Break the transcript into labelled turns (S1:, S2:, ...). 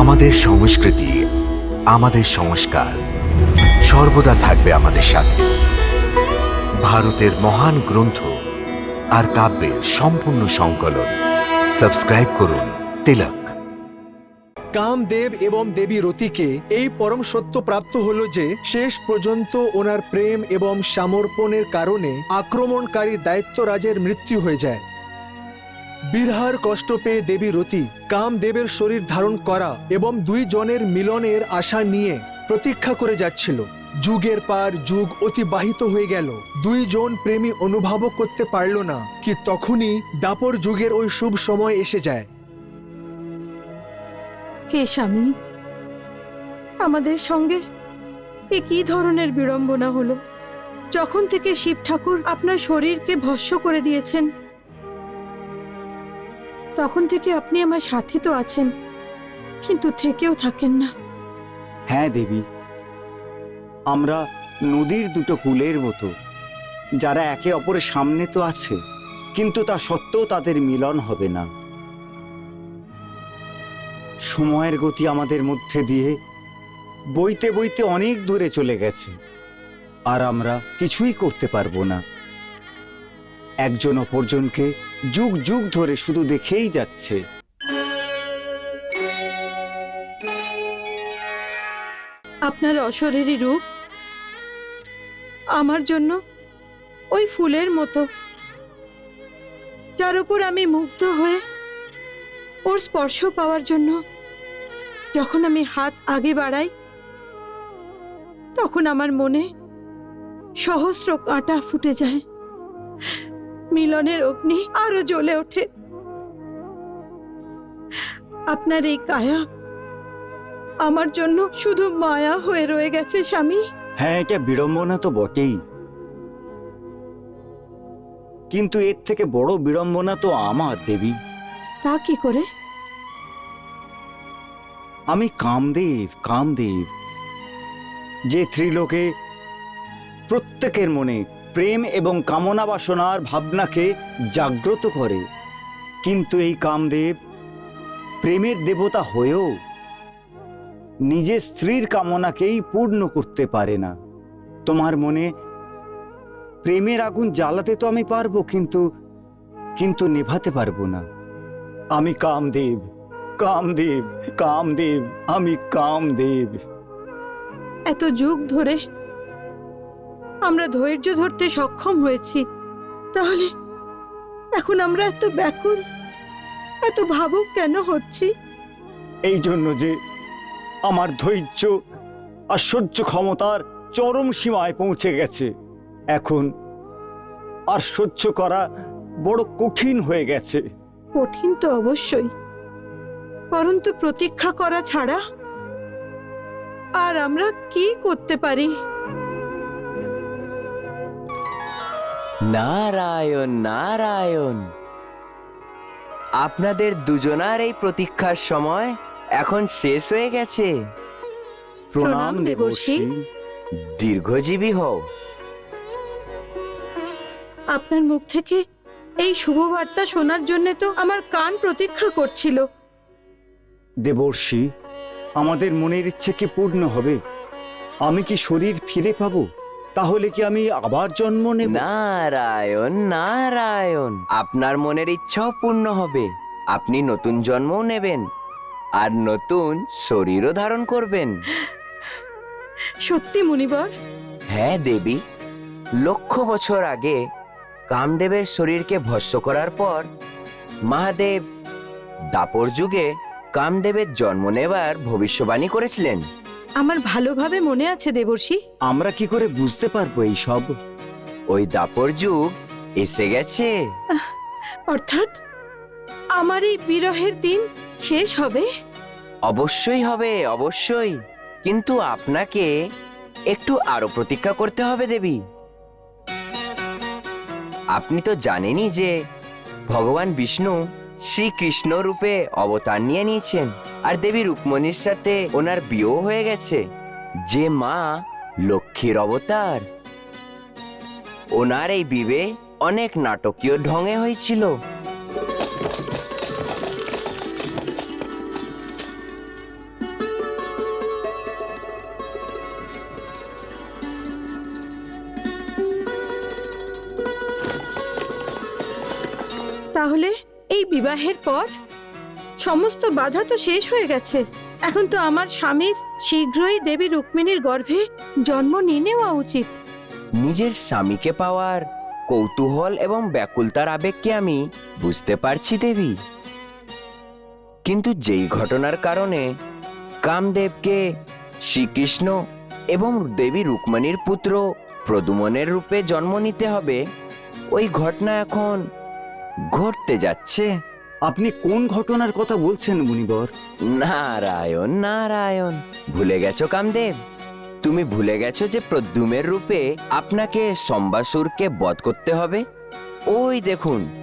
S1: আমাদের সংস্কৃতি, আমাদের সংস্কার সর্বদা থাকবে আমাদের সাথে। ভারতের মহান গ্রন্থ আর কাব্যের সম্পূর্ণ সংকলন। সাবস্ক্রাইব করুন তিলক।
S2: কামদেব এবং দেবী রতিকে এই পরম সত্য প্রাপ্ত হলো যে শেষ পর্যন্ত ওনার প্রেম এবং সমর্পণের কারণে আক্রমণকারী দায়িত্বরাজের মৃত্যু হয়ে যায়। বিরহার কষ্ট পেয়ে দেবী রতি কামদেবের শরীর ধারণ করা এবং দুই জনের মিলনের আশা নিয়ে প্রতীক্ষা করে যাচ্ছিল। যুগের পার যুগ অতিবাহিত হয়ে গেল। দুইজন প্রেমী অনুভবও করতে পারল না কি তখনই দাপর যুগের ওই শুভ সময় এসে যায়।
S3: হে স্বামী, আমাদের সঙ্গে এ কি ধরনের বিড়ম্বনা হলো। যখন থেকে শিব ঠাকুর আপনার শরীরকে ভস্য করে দিয়েছেন তখন থেকে আপনি আমার সাথে তো আছেন, কিন্তু থেকেও থাকেন না।
S4: হ্যাঁ দেবী, আমরা নদীর দুটো কুলের মতো, যারা একে অপরের সামনে তো আছে, কিন্তু তা সত্ত্বেও তাদের মিলন হবে না। সময়ের গতি আমাদের মধ্যে দিয়ে বইতে বইতে অনেক দূরে চলে গেছে, আর আমরা কিছুই করতে পারব না। একজন অপরজনকে যুগ যুগ ধরে শুধু দেখেই যাচ্ছে।
S3: আপনার অশরীরী রূপ আমার জন্য ওই ফুলের মতো, যার উপর আমি মুগ্ধ হয়ে ওর স্পর্শ পাওয়ার জন্য যখন আমি হাত আগে বাড়াই, তখন আমার মনে সহস্র কাঁটা ফুটে যায়। মিলনের অগ্নি আরও জ্বলে ওঠে। আপনার এই কায়া আমার জন্য শুধু মায়া হয়ে রয়ে গেছে স্বামী।
S4: হ্যাঁ এটা বিড়ম্বনা তো বটেই। কিন্তু এর থেকে বড় বিড়ম্বনা তো আমার দেবী।
S3: তা কি করে?
S4: আমি কামদেব কামদেব। যে ত্রিলোকে প্রত্যেকের মনে প্রেম এবং কামনা বাসনার ভাবনাকে জাগ্রত করে। কিন্তু এই কামদেব প্রেমের দেবতা হয়েও নিজের স্ত্রীর কামনাকেই পূর্ণ করতে পারে না। তোমার মনে প্রেমের আগুন জ্বালাতে তো আমি পারব, কিন্তু কিন্তু নেভাতে পারব না। আমি কামদেব কামদেব কামদেব, আমি কামদেব।
S3: এত যুগ ধরে আমরা ধৈর্য ধরতে সক্ষম হয়েছি। তাহলে এখন আমরা এত ব্যাকুল এত ভাবুক কেন হচ্ছি?
S4: এই জন্য যে আমার ধৈর্য আর সহ্য ক্ষমতার চরম সীমায় পৌঁছে গেছে এখন আর সহ্য করা বড় কঠিন হয়ে গেছে।
S3: কঠিন তো অবশ্যই পরন্তু প্রতীক্ষা করা ছাড়া আর আমরা কি করতে পারি?
S5: নারায়ণ নারায়ণ। আপনাদের দুজনার এই প্রতীক্ষার সময় এখন শেষ হয়ে গেছে।
S3: প্রণাম। দেবর্ষি।
S5: দীর্ঘজীবী হও।
S3: আপনার মুখ থেকে এই শুভবার্তা শোনার জন্য তো আমার কান প্রতীক্ষা করছিল।
S4: দেবর্ষী আমাদের মনের ইচ্ছে কি পূর্ণ হবে। আমি কি শরীর ফিরে পাবো? তাহলে কি আমি আবার জন্ম নেব?
S5: নারায়ণ নারায়ণ। আপনার মনের ইচ্ছাও পূর্ণ হবে। আপনি নতুন জন্মও নেবেন আর নতুন শরীরও ধারণ করবেন।
S3: সত্যি মুনিবর?
S5: হ্যাঁ দেবী। লক্ষ বছর আগে কামদেবের শরীরকে ভস্য করার পর মহাদেব দাপর যুগে কামদেবের জন্ম নেবার ভবিষ্যবাণী করেছিলেন।
S3: আমার ভালোভাবে মনে আছে দেবর্ষি।
S4: আমরা কি করে বুঝতে পারব এই সব?
S5: ওই দাপর যুগ এসে গেছে।
S3: অর্থাৎ আমার এই বিরহের দিন শেষ হবে।
S5: অবশ্যই হবে অবশ্যই। কিন্তু আপনাকে একটু আরও প্রতীক্ষা করতে হবে দেবী। আপনি তো জানেনই যে ভগবান বিষ্ণু শ্রীকৃষ্ণ রূপে অবতার নিয়ে নিয়েছেন। আর দেবী রুক্মণীর সাথে ওনার বিয়েও হয়ে গেছে। যে মা লক্ষ্মীর অবতার। ওনার এই বিবে অনেক নাটকীয় ঢঙে হয়েছিল।
S3: তাহলে এই বিবাহের পর সমস্ত বাধা তো শেষ হয়ে গেছে। এখন তো আমার স্বামীর শীঘ্রই দেবী রুক্মিণীর গর্ভে জন্ম নিয়ে নেওয়া উচিত।
S5: নিজের স্বামীকে পাওয়ার কৌতূহল এবং ব্যাকুলতার আবেগকে আমি বুঝতে পারছি, দেবী। কিন্তু যেই ঘটনার কারণে কামদেবকে শ্রীকৃষ্ণ এবং দেবী রুক্মণীর পুত্র প্রদুমনের রূপে জন্ম নিতে হবে, ওই ঘটনা এখন ঘটতে যাচ্ছে।
S4: আপনি কোন ঘটনার কথা বলছেন মুনিবর?
S5: নারায়ণ নারায়ণ। ভুলে গেছো কামদেব? তুমি ভুলে গেছো যে প্রদ্যুমের রূপে আপনাকে সম্বাসুরকে বধ করতে হবে? ওই দেখুন